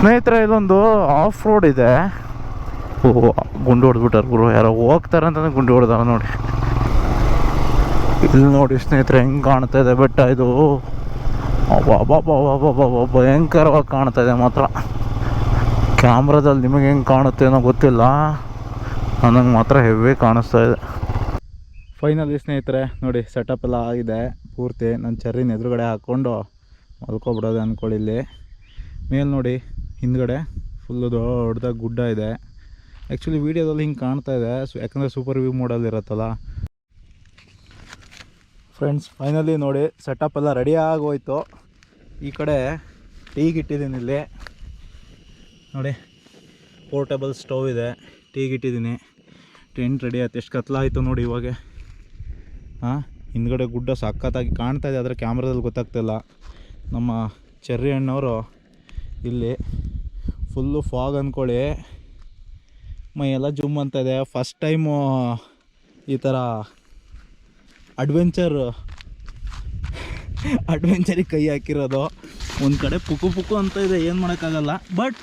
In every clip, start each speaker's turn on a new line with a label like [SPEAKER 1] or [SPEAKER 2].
[SPEAKER 1] ಸ್ನೇಹಿತರೆ ಇಲ್ಲೊಂದು of road ಇದೆ. ಓ, ಗುಂಡು ಹೊಡೆದ್ಬಿಟ್ಟಾರ ಗುರು. ಯಾರೋ ಹೋಗ್ತಾರೆ ಅಂತಂದ್ರೆ ಗುಂಡು ಹೊಡೆದಾರ ನೋಡಿ. ಇಲ್ಲಿ ನೋಡಿ ಸ್ನೇಹಿತರೆ, ಹೆಂಗೆ ಕಾಣ್ತಾ ಇದೆ ಬೆಟ್ಟ ಇದು. ಭಯಂಕರವಾಗಿ ಕಾಣ್ತಾ ಇದೆ ಮಾತ್ರ. ಕ್ಯಾಮ್ರಾದಲ್ಲಿ ನಿಮಗೆ ಹೆಂಗೆ ಕಾಣುತ್ತೆ ಅನ್ನೋ ಗೊತ್ತಿಲ್ಲ. ನನಗೆ ಮಾತ್ರ ಹೆವಿ ಕಾಣಿಸ್ತಾ ಇದೆ. ಫೈನಲಿ ಸ್ನೇಹಿತರೆ, ನೋಡಿ ಸೆಟಪ್ ಎಲ್ಲ ಆಗಿದೆ. ಪೂರ್ತಿ. ನನ್ನ ಚರ್ರಿನ ಎದುರುಗಡೆ ಹಾಕ್ಕೊಂಡು ಮಲ್ಕೊಬಿಡೋದು ಅಂದ್ಕೊಳ್ಳಿ ಇಲ್ಲಿ. ಮೇಲೆ ನೋಡಿ ಹಿಂದ್ಗಡೆ ಫುಲ್ಲು ದೊಡ್ಡದಾಗಿ ಗುಡ್ಡ ಇದೆ. ಆ್ಯಕ್ಚುಲಿ ವೀಡಿಯೋದಲ್ಲಿ ಹಿಂಗೆ ಕಾಣ್ತಾ ಇದೆ. ಸೊ ಯಾಕಂದರೆ ಸೂಪರ್ ವ್ಯೂ ಮೋಡಲ್ಲಿ ಇರುತ್ತಲ್ಲ. ಫ್ರೆಂಡ್ಸ್ ಫೈನಲಿ ನೋಡಿ ಸೆಟಪ್ ಎಲ್ಲ ರೆಡಿ ಆಗೋಯ್ತು. ಈ ಕಡೆ ಟೀಗೆ ಇಟ್ಟಿದ್ದೀನಿ ಇಲ್ಲಿ. ನೋಡಿ ಪೋರ್ಟೇಬಲ್ ಸ್ಟವ್ ಇದೆ. ಟೀಗೆ ಇಟ್ಟಿದ್ದೀನಿ ಟೆಂಟ್ ರೆಡಿ ಆಯ್ತು. ಎಷ್ಟು ಕತ್ಲಾಯಿತು ನೋಡಿ ಇವಾಗ. ಹಾಂ, ಹಿಂದ್ಗಡೆ ಗುಡ್ಡ ಸಖತ್ತಾಗಿ ಕಾಣ್ತಾ ಇದೆ. ಆದರೆ ಕ್ಯಾಮ್ರಾದಲ್ಲಿ ಗೊತ್ತಾಗ್ತಿಲ್ಲ. ನಮ್ಮ ಚೆರ್ರಿ ಹಣ್ಣವರು ಇಲ್ಲಿ ಫುಲ್ಲು ಫಾಗ್ ಅಂದ್ಕೊಳ್ಳಿ ಮೈ ಎಲ್ಲ ಜುಮ್ ಅಂತ ಇದೆ. ಫಸ್ಟ್ ಟೈಮು ಈ ಥರ ಅಡ್ವೆಂಚರ್ ಅಡ್ವೆಂಚರಿಗೆ ಕೈ ಹಾಕಿರೋದು. ಒಂದು ಕಡೆ ಪುಕು ಪುಕು ಅಂತ ಇದೆ, ಏನು ಮಾಡೋಕ್ಕಾಗಲ್ಲ. ಬಟ್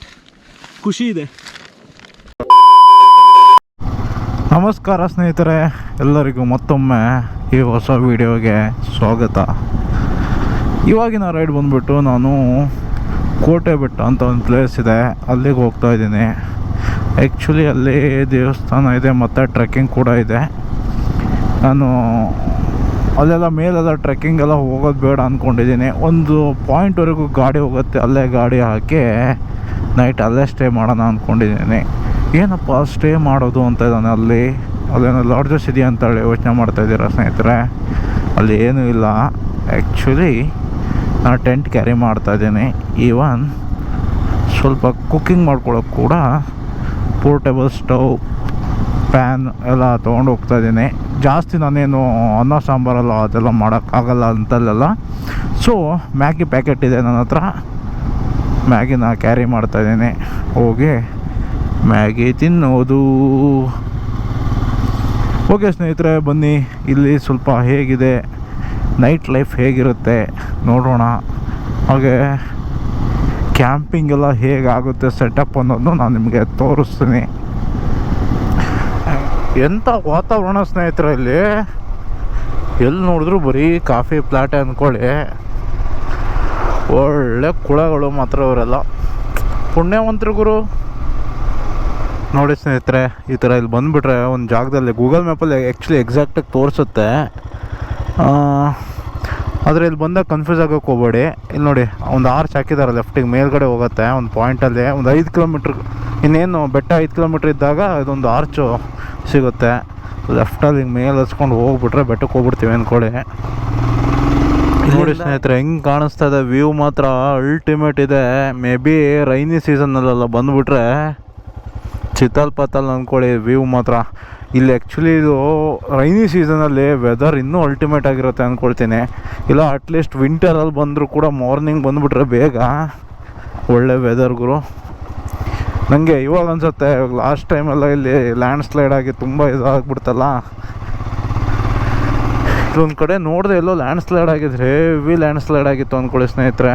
[SPEAKER 1] ಖುಷಿ ಇದೆ. ನಮಸ್ಕಾರ ಸ್ನೇಹಿತರೆ, ಎಲ್ಲರಿಗೂ ಮತ್ತೊಮ್ಮೆ ಈ ಹೊಸ ವಿಡಿಯೋಗೆ ಸ್ವಾಗತ. ಇವಾಗಿನ ರೈಡ್ ಬಂದ್ಬಿಟ್ಟು ನಾನು ಕೋಟೆ ಬೆಟ್ಟ ಅಂತ ಒಂದು ಪ್ಲೇಸ್ ಇದೆ. ಅಲ್ಲಿಗೆ ಹೋಗ್ತಾ ಇದ್ದೀನಿ. ಆ್ಯಕ್ಚುಲಿ ಅಲ್ಲಿ ದೇವಸ್ಥಾನ ಇದೆ, ಮತ್ತು ಟ್ರೆಕ್ಕಿಂಗ್ ಕೂಡ ಇದೆ. ನಾನು ಅಲ್ಲೆಲ್ಲ ಮೇಲೆಲ್ಲ ಟ್ರೆಕ್ಕಿಂಗೆಲ್ಲ ಹೋಗೋದು ಬೇಡ ಅಂದ್ಕೊಂಡಿದ್ದೀನಿ ಒಂದು ಪಾಯಿಂಟ್ವರೆಗೂ ಗಾಡಿ ಹೋಗುತ್ತೆ, ಅಲ್ಲೇ ಗಾಡಿ ಹಾಕಿ ನೈಟ್ ಅಲ್ಲೇ ಸ್ಟೇ ಮಾಡೋಣ ಅಂದ್ಕೊಂಡಿದ್ದೀನಿ ಏನಪ್ಪ ಸ್ಟೇ ಮಾಡೋದು ಅಂತ ಇದ್ದಾನೆ ಅಲ್ಲಿ? ಅಲ್ಲೇನೋ ಲಾಡ್ಜಸ್ ಇದೆಯಾ ಅಂತೇಳಿ ಯೋಚನೆ ಮಾಡ್ತಾ ಇದ್ದೀರಾ ಸ್ನೇಹಿತರೆ? ಅಲ್ಲಿ ಏನೂ ಇಲ್ಲ. ಆ್ಯಕ್ಚುಲಿ ನಾನು ಟೆಂಟ್ ಕ್ಯಾರಿ ಮಾಡ್ತಾ ಇದ್ದೀನಿ. ಈವನ್ ಸ್ವಲ್ಪ ಕುಕ್ಕಿಂಗ್ ಮಾಡ್ಕೊಳ್ಳೋಕೆ ಕೂಡ ಪೋರ್ಟೇಬಲ್ ಸ್ಟವ್, ಪ್ಯಾನ್ ಎಲ್ಲ ತೊಗೊಂಡು ಹೋಗ್ತಾ ಇದ್ದೀನಿ. ಜಾಸ್ತಿ ನಾನೇನು ಅನ್ನ ಸಾಂಬಾರಲ್ಲ ಅದೆಲ್ಲ ಮಾಡೋಕ್ಕಾಗಲ್ಲ ಅಂತಲ್ಲೆಲ್ಲ. ಸೊ ಮ್ಯಾಗಿ ಪ್ಯಾಕೆಟ್ ಇದೆ ನನ್ನ ಹತ್ರ. ಮ್ಯಾಗಿನ ಕ್ಯಾರಿ ಮಾಡ್ತಾಯಿದ್ದೀನಿ ಹೋಗಿ ಮ್ಯಾಗಿ ತಿನ್ನೋದು. ಓಕೆ ಸ್ನೇಹಿತರೆ, ಬನ್ನಿ. ಇಲ್ಲಿ ಸ್ವಲ್ಪ ಹೇಗಿದೆ. ನೈಟ್ ಲೈಫ್ ಹೇಗಿರುತ್ತೆ ನೋಡೋಣ. ಹಾಗೆ ಕ್ಯಾಂಪಿಂಗ್ ಎಲ್ಲ ಹೇಗಾಗುತ್ತೆ ಸೆಟಪ್ ಅನ್ನೋದು ನಾನು ನಿಮಗೆ ತೋರಿಸ್ತೀನಿ. ಎಂಥ ವಾತಾವರಣ ಸ್ನೇಹಿತರಲ್ಲಿ? ಎಲ್ಲಿ ನೋಡಿದ್ರು ಬರೀ ಕಾಫಿ ಪ್ಲಾಟೆ ಅಂದ್ಕೊಳ್ಳಿ ಒಳ್ಳೆ ಕುಳಗಳು ಮಾತ್ರ ಅವರೆಲ್ಲ. ಪುಣ್ಯವಂತರು ಗುರು. ನೋಡಿ ಸ್ನೇಹಿತರೆ, ಈ ಥರ ಇಲ್ಲಿ ಬಂದುಬಿಟ್ರೆ ಒಂದು ಜಾಗದಲ್ಲಿ ಗೂಗಲ್ ಮ್ಯಾಪಲ್ಲಿ ಆ್ಯಕ್ಚುಲಿ ಎಕ್ಸಾಕ್ಟಾಗಿ ತೋರಿಸುತ್ತೆ. ಆದರೆ ಇಲ್ಲಿ ಬಂದಾಗ ಕನ್ಫ್ಯೂಸ್ ಆಗೋಕೆ ಹೋಗಬೇಡಿ. ಇಲ್ಲಿ ನೋಡಿ ಒಂದು ಆರ್ಚ್ ಹಾಕಿದ್ದಾರೆ ಲೆಫ್ಟಿಗೆ ಮೇಲ್ಗಡೆ ಹೋಗುತ್ತೆ ಒಂದು ಪಾಯಿಂಟಲ್ಲಿ ಒಂದು ಐದು ಕಿಲೋಮೀಟ್ರ್ ಇನ್ನೇನು ಬೆಟ್ಟ ಐದು ಕಿಲೋಮೀಟ್ರ್ ಇದ್ದಾಗ ಇದೊಂದು ಆರ್ಚು ಸಿಗುತ್ತೆ. ಲೆಫ್ಟಲ್ಲಿ ಹಿಂಗೆ ಮೇಲೆ ಹಚ್ಕೊಂಡು ಹೋಗ್ಬಿಟ್ರೆ ಬೆಟ್ಟಕ್ಕೆ ಹೋಗ್ಬಿಡ್ತೀವಿ ಅಂದ್ಕೊಳ್ಳಿ ನೋಡಿ ಸ್ನೇಹಿತರೆ ಹೆಂಗೆ ಕಾಣಿಸ್ತಾ ಇದೆ ವ್ಯೂ ಮಾತ್ರ ಅಲ್ಟಿಮೇಟ್ ಇದೆ. ಮೇ ಬಿ ರೈನಿ ಸೀಸನ್ನಲ್ಲೆಲ್ಲ ಬಂದುಬಿಟ್ರೆ ಚಿತ್ತಲ್ ಪತ್ತಲ್ ಅಂದ್ಕೊಳ್ಳಿ ವ್ಯೂ ಮಾತ್ರ. ಇಲ್ಲಿ ಆ್ಯಕ್ಚುಲಿ ಇದು ರೈನಿ ಸೀಸನಲ್ಲಿ ವೆದರ್ ಇನ್ನೂ ಅಲ್ಟಿಮೇಟ್ ಆಗಿರುತ್ತೆ ಅಂದ್ಕೊಳ್ತೀನಿ ಇಲ್ಲ ಅಟ್ಲೀಸ್ಟ್ ವಿಂಟರಲ್ಲಿ ಬಂದರೂ ಕೂಡ ಮಾರ್ನಿಂಗ್ ಬಂದುಬಿಟ್ರೆ ಬೇಗ. ಒಳ್ಳೆ ವೆದರ್ ಗುರು. ನನಗೆ ಇವಾಗ ಅನ್ಸುತ್ತೆ ಇವಾಗ ಲಾಸ್ಟ್ ಟೈಮೆಲ್ಲ ಇಲ್ಲಿ ಲ್ಯಾಂಡ್ ಸ್ಲೈಡ್ ಆಗಿ ತುಂಬ ಇದಾಗ್ಬಿಡ್ತಲ್ಲ ಇಲ್ಲೊಂದು ಕಡೆ ನೋಡಿದೆ ಎಲ್ಲೋ ಲ್ಯಾಂಡ್ ಸ್ಲೈಡ್ ಆಗಿದ್ರೆ ಹೆವಿ ಲ್ಯಾಂಡ್ ಸ್ಲೈಡ್ ಆಗಿತ್ತು ಅಂದ್ಕೊಳ್ಳಿ ಸ್ನೇಹಿತರೆ.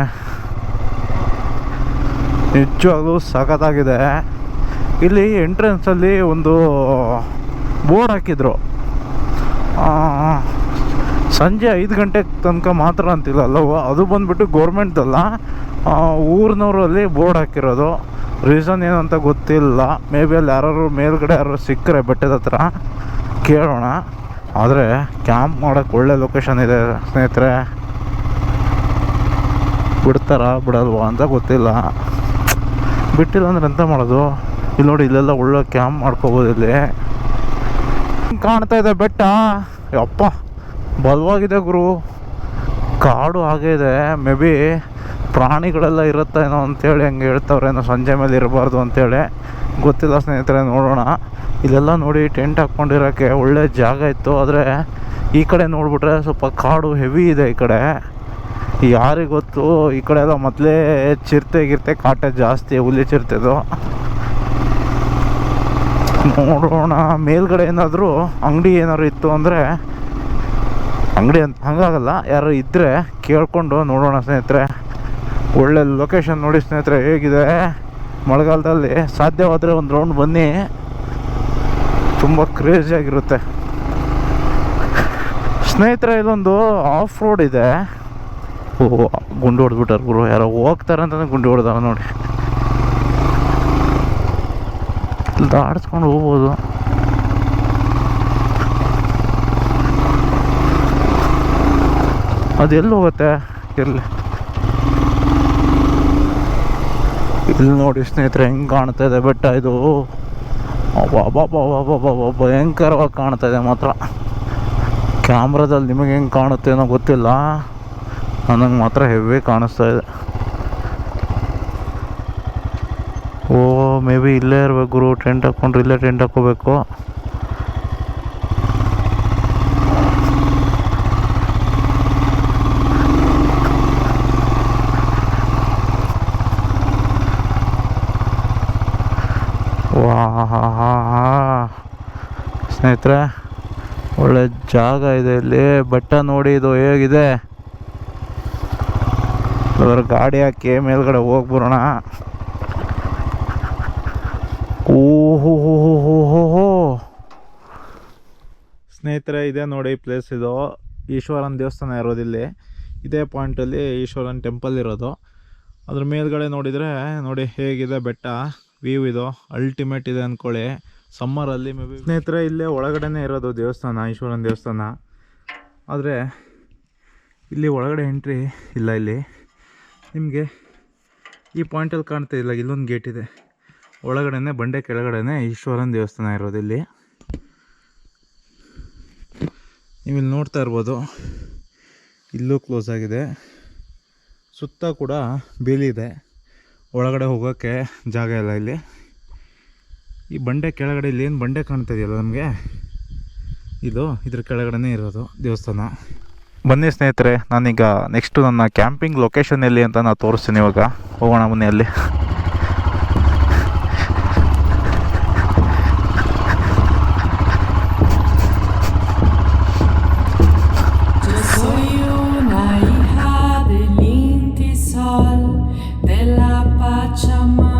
[SPEAKER 1] ನಿಜವಾಗ್ಲೂ ಸಖತ್ತಾಗಿದೆ. ಇಲ್ಲಿ ಎಂಟ್ರೆನ್ಸಲ್ಲಿ ಒಂದು ಬೋರ್ಡ್ ಹಾಕಿದ್ರು. ಸಂಜೆ ಐದು ಗಂಟೆ ತನಕ ಮಾತ್ರ ಅಂತಿಲ್ಲ ಅಲ್ಲವ ಅದು ಬಂದ್ಬಿಟ್ಟು ಗೌರ್ಮೆಂಟ್ದಲ್ಲ ಊರಿನವರಲ್ಲಿ ಬೋರ್ಡ್ ಹಾಕಿರೋದು. ರೀಸನ್ ಏನಂತ ಗೊತ್ತಿಲ್ಲ. ಮೇ ಬಿ ಅಲ್ಲಿ ಯಾರು ಮೇಲ್ಗಡೆ ಯಾರು ಸಿಕ್ಕರೆ ಬೆಟ್ಟದ ಹತ್ರ, ಕೇಳೋಣ. ಆದರೆ ಕ್ಯಾಂಪ್ ಮಾಡೋಕ್ಕೆ ಒಳ್ಳೆ ಲೊಕೇಶನ್ ಇದೆ ಸ್ನೇಹಿತರೆ. ಬಿಡ್ತಾರಾ, ಬಿಡಲ್ವಾ ಅಂತ ಗೊತ್ತಿಲ್ಲ. ಬಿಟ್ಟಿಲ್ಲ ಅಂದ್ರೆ ಎಂತ ಮಾಡೋದು? ಇಲ್ಲಿ ನೋಡಿ, ಇಲ್ಲೆಲ್ಲ ಒಳ್ಳೆ ಕ್ಯಾಂಪ್ ಮಾಡ್ಕೋಬೋದು ಇಲ್ಲಿ ಕಾಣ್ತಾ ಇದೆ ಬೆಟ್ಟ. ಅಪ್ಪ, ಬಲವಾಗಿದೆ ಗುರು. ಕಾಡು ಹಾಗೆ ಇದೆ. ಮೇ ಬಿ ಪ್ರಾಣಿಗಳೆಲ್ಲ ಇರುತ್ತೇನೋ ಅಂತೇಳಿ ಹಂಗೆ ಹೇಳ್ತವ್ರೇನೋ ಸಂಜೆ ಮೇಲೆ ಇರಬಾರ್ದು ಅಂತೇಳಿ. ಗೊತ್ತಿಲ್ಲ ಸ್ನೇಹಿತರೆ, ನೋಡೋಣ. ಇಲ್ಲೆಲ್ಲ ನೋಡಿ ಟೆಂಟ್ ಹಾಕ್ಕೊಂಡಿರೋಕ್ಕೆ ಒಳ್ಳೆ ಜಾಗ ಇತ್ತು. ಆದರೆ ಈ ಕಡೆ ನೋಡಿಬಿಟ್ರೆ ಸ್ವಲ್ಪ ಕಾಡು ಹೆವಿ ಇದೆ ಈ ಕಡೆ. ಯಾರಿಗೆ ಗೊತ್ತು, ಈ ಕಡೆ ಎಲ್ಲ ಮೊದಲೇ ಚಿರತೆ ಗಿರ್ತೆ ಕಾಟ ಜಾಸ್ತಿ, ಹುಲಿ ಚಿರತೆದು. ನೋಡೋಣ. ಮೇಲ್ಗಡೆ ಏನಾದರೂ ಅಂಗಡಿ ಏನಾದ್ರು ಇತ್ತು ಅಂದರೆ ಅಂಗಡಿ ಅಂತ ಹಂಗಾಗಲ್ಲ. ಯಾರು ಇದ್ದರೆ ಕೇಳ್ಕೊಂಡು ನೋಡೋಣ ಸ್ನೇಹಿತರೆ. ಒಳ್ಳೆ ಲೊಕೇಶನ್ ನೋಡಿ ಸ್ನೇಹಿತರೆ ಹೇಗಿದೆ. ಮಳೆಗಾಲದಲ್ಲಿ ಸಾಧ್ಯವಾದರೆ ಒಂದು ರೌಂಡ್ ಬನ್ನಿ. ತುಂಬ ಕ್ರೇಜಿಯಾಗಿರುತ್ತೆ ಸ್ನೇಹಿತರೆ ಇದೊಂದು ಆಫ್ ರೋಡ್ ಇದೆ. ಓ, ಗುಂಡು ಹೊಡೆದ್ಬಿಟ್ಟಾರ ಗುರು. ಯಾರೋ ಹೋಗ್ತಾರೆ ಅಂತಲೇ ಗುಂಡಿ ಹೊಡೆದಾರ ನೋಡಿ ಇಲ್ಲಿ ದಾಡ್ಸ್ಕೊಂಡು ಹೋಗ್ಬೋದು. ಅದು ಎಲ್ಲಿ ಹೋಗುತ್ತೆ? ಇರಲಿ ಇಲ್ಲಿ ನೋಡಿ ಸ್ನೇಹಿತರೆ, ಹೆಂಗೆ ಕಾಣ್ತಾ ಇದೆ ಬೆಟ್ಟ ಇದು. ಭಯಂಕರವಾಗಿ ಕಾಣ್ತಾ ಇದೆ ಮಾತ್ರ. ಕ್ಯಾಮ್ರಾದಲ್ಲಿ ನಿಮಗೆ ಹೆಂಗೆ ಕಾಣುತ್ತೆ ಅನ್ನೋ ಗೊತ್ತಿಲ್ಲ. ನನಗೆ ಮಾತ್ರ ಹೆವಿ ಕಾಣಿಸ್ತಾ ಇದೆ ಓ ಮೇ ಬಿ ಇಲ್ಲೇ ಇರಬೇಕು ಗುರು ಟೆಂಟ್ ಹಾಕ್ಕೊಂಡ್ರೆ ಇಲ್ಲೇ ಟೆಂಟ್ ಹಾಕೋಬೇಕು ಸ್ನೇಹಿತರೆ, ಒಳ್ಳೆ ಜಾಗ ಇದೆ ಇಲ್ಲಿ. ಬೆಟ್ಟ ನೋಡಿ ಇದು ಹೇಗಿದೆ. ಗಾಡಿ ಹಾಕಿ ಮೇಲ್ಗಡೆ ಹೋಗ್ಬರೋಣ ಓಹೋ ಸ್ನೇಹಿತರೆ, ಇದೆ ನೋಡಿ ಪ್ಲೇಸ್ ಇದು. ಈಶ್ವರನ ದೇವಸ್ಥಾನ ಇರೋದಿಲ್ಲಿ. ಇದೇ ಪಾಯಿಂಟಲ್ಲಿ ಈಶ್ವರನ ಟೆಂಪಲ್ ಇರೋದು. ಅದ್ರ ಮೇಲ್ಗಡೆ ನೋಡಿದರೆ, ನೋಡಿ ಹೇಗಿದೆ ಬೆಟ್ಟ ವ್ಯೂ ಇದು. ಅಲ್ಟಿಮೇಟ್ ಇದೆ ಅಂದ್ಕೊಳ್ಳಿ ಸಮ್ಮರಲ್ಲಿ ಮೇ ಬಿ ಸ್ನೇಹಿತರೆ, ಇಲ್ಲೇ ಒಳಗಡೆನೇ ಇರೋದು ದೇವಸ್ಥಾನ, ಈಶ್ವರನ ದೇವಸ್ಥಾನ. ಆದರೆ, ಇಲ್ಲಿ ಒಳಗಡೆ ಎಂಟ್ರಿ ಇಲ್ಲ ಇಲ್ಲಿ. ನಿಮಗೆ ಈ ಪಾಯಿಂಟಲ್ಲಿ ಕಾಣ್ತಾ ಇಲ್ಲ, ಇಲ್ಲೊಂದು ಗೇಟ್ ಇದೆ. ಒಳಗಡೆನೆ, ಬಂಡೆ ಕೆಳಗಡೆನೆ ಈಶ್ವರನ ದೇವಸ್ಥಾನ ಇರೋದು ಇಲ್ಲಿ. ನೀವು ನೋಡ್ತಾ ಇರ್ಬೋದು, ಇಲ್ಲೂ ಕ್ಲೋಸ್ ಆಗಿದೆ. ಸುತ್ತ ಕೂಡ ಬೀಲಿದೆ ಒಳಗಡೆ ಹೋಗೋಕ್ಕೆ ಜಾಗ ಇಲ್ಲ ಇಲ್ಲಿ. ಈ ಬಂಡೆ ಕೆಳಗಡೆ ಇಲ್ಲಿ ಏನು ಬಂಡೆ ಕಾಣ್ತಾ ಇದೆಯಲ್ಲ ನಮಗೆ? ಇದು ಇದ್ರ ಕೆಳಗಡೆನೇ ಇರೋದು ದೇವಸ್ಥಾನ. ಬನ್ನಿ ಸ್ನೇಹಿತರೆ, ನಾನೀಗ ನೆಕ್ಸ್ಟು ನನ್ನ ಕ್ಯಾಂಪಿಂಗ್ ಲೊಕೇಶನ್ ಎಲ್ಲಿ ಅಂತ ನಾನು ತೋರಿಸ್ತೀನಿ ಇವಾಗ. ಹೋಗೋಣ ಬನ್ನಿ ಅಲ್ಲಿ.
[SPEAKER 2] De la Pachamama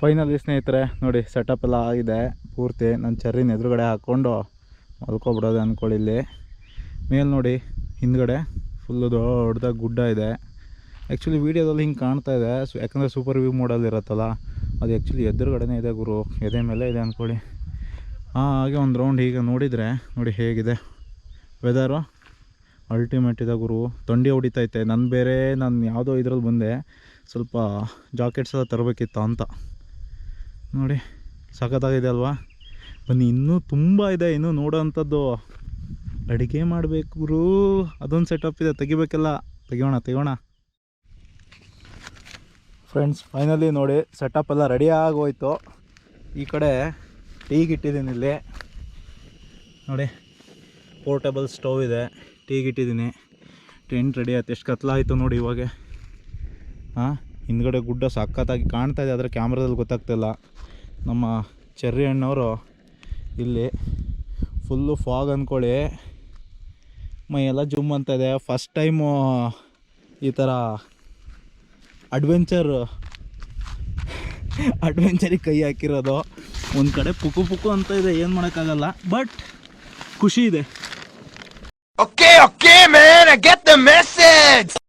[SPEAKER 1] ಫೈನಲಿ ಸ್ನೇಹಿತರೆ, ನೋಡಿ ಸೆಟಪ್ ಎಲ್ಲ ಆಗಿದೆ, ಪೂರ್ತಿ. ನನ್ನ ಚರ್ರಿನ ಎದುರುಗಡೆ ಹಾಕ್ಕೊಂಡು ಮಲ್ಕೊಬಿಡೋದು ಅಂದ್ಕೊಳ್ಳಿ ಇಲ್ಲಿ. ಮೇಲೆ ನೋಡಿ, ಹಿಂದ್ಗಡೆ ಫುಲ್ಲು ದೊಡ್ಡದಾಗಿ ಗುಡ್ಡ ಇದೆ. ಆ್ಯಕ್ಚುಲಿ ವೀಡಿಯೋದಲ್ಲಿ ಹಿಂಗೆ ಕಾಣ್ತಾ ಇದೆ. ಸೊ ಯಾಕಂದರೆ ಸೂಪರ್ ವ್ಯೂ ಮೋಡಲ್ಲಿ ಇರುತ್ತಲ್ಲ, ಅದು ಆ್ಯಕ್ಚುಲಿ ಎದುರುಗಡೆನೇ ಇದೆ ಗುರು. ಎದೆ ಮೇಲೆ ಇದೆ ಅಂದ್ಕೊಳ್ಳಿ ಹಾಗೆ ಒಂದು ರೌಂಡ್ ಹೀಗೆ ನೋಡಿದರೆ, ನೋಡಿ ಹೇಗಿದೆ. ವೆದರು ಅಲ್ಟಿಮೇಟ್ ಇದೆ ಗುರು. ತೊಂಡಿ ಹೊಡಿತೈತೆ. ನಾನು ಬೇರೆ, ನಾನು ಯಾವುದೋ ಇದ್ರಲ್ಲಿ ಬಂದೆ. ಸ್ವಲ್ಪ ಜಾಕೆಟ್ಸ್ ಎಲ್ಲ ತರಬೇಕಿತ್ತು ಅಂತ. ನೋಡಿ, ಸಖತ್ತಾಗಿದೆ ಅಲ್ವಾ? ಬನ್ನಿ, ಇನ್ನೂ ತುಂಬ ಇದೆ. ಇನ್ನೂ ನೋಡೋವಂಥದ್ದು ಅಡುಗೆ ಮಾಡಬೇಕು ಅದೊಂದು ಸೆಟಪ್ ಇದೆ. ತೆಗಿಬೇಕಲ್ಲ. ತೆಗಿಯೋಣ ತೆಗೋಣ ಫ್ರೆಂಡ್ಸ್ ಫೈನಲಿ ನೋಡಿ ಸೆಟಪ್ ಎಲ್ಲ ರೆಡಿ ಆಗೋಯ್ತು. ಈ ಕಡೆ ಟೀಗಿಟ್ಟಿದ್ದೀನಿ ಇಲ್ಲಿ. ನೋಡಿ ಪೋರ್ಟೇಬಲ್ ಸ್ಟವ್ ಇದೆ. ಟೀಗೆ ಇಟ್ಟಿದ್ದೀನಿ ಟೆಂಟ್ ರೆಡಿ ಆಯ್ತು. ಎಷ್ಟು ಕತ್ಲಾಯಿತು ನೋಡಿ ಇವಾಗ. ಹಾಂ, ಹಿಂದ್ಗಡೆ ಗುಡ್ಡ ಸಖತ್ತಾಗಿ ಕಾಣ್ತಾ ಇದೆ, ಆದರೆ ಕ್ಯಾಮ್ರಾದಲ್ಲಿ ಗೊತ್ತಾಗ್ತಿಲ್ಲ ನಮ್ಮ ಚೆರ್ರಿ ಹಣ್ಣವರು ಇಲ್ಲಿ ಫುಲ್ಲು ಫಾಗ್ ಅಂದ್ಕೊಳ್ಳಿ. ಮೈ ಎಲ್ಲ ಜುಮ್ ಅಂತ ಇದೆ ಫಸ್ಟ್ ಟೈಮು ಈ ಥರ ಅಡ್ವೆಂಚರ್ ಅಡ್ವೆಂಚರಿಗೆ ಕೈ ಹಾಕಿರೋದು. ಒಂದು ಕಡೆ ಪುಕು ಪುಕು ಅಂತ ಇದೆ ಏನು ಮಾಡೋಕ್ಕಾಗಲ್ಲ. ಬಟ್ ಖುಷಿ ಇದೆ.
[SPEAKER 3] Okay okay man, I get the message.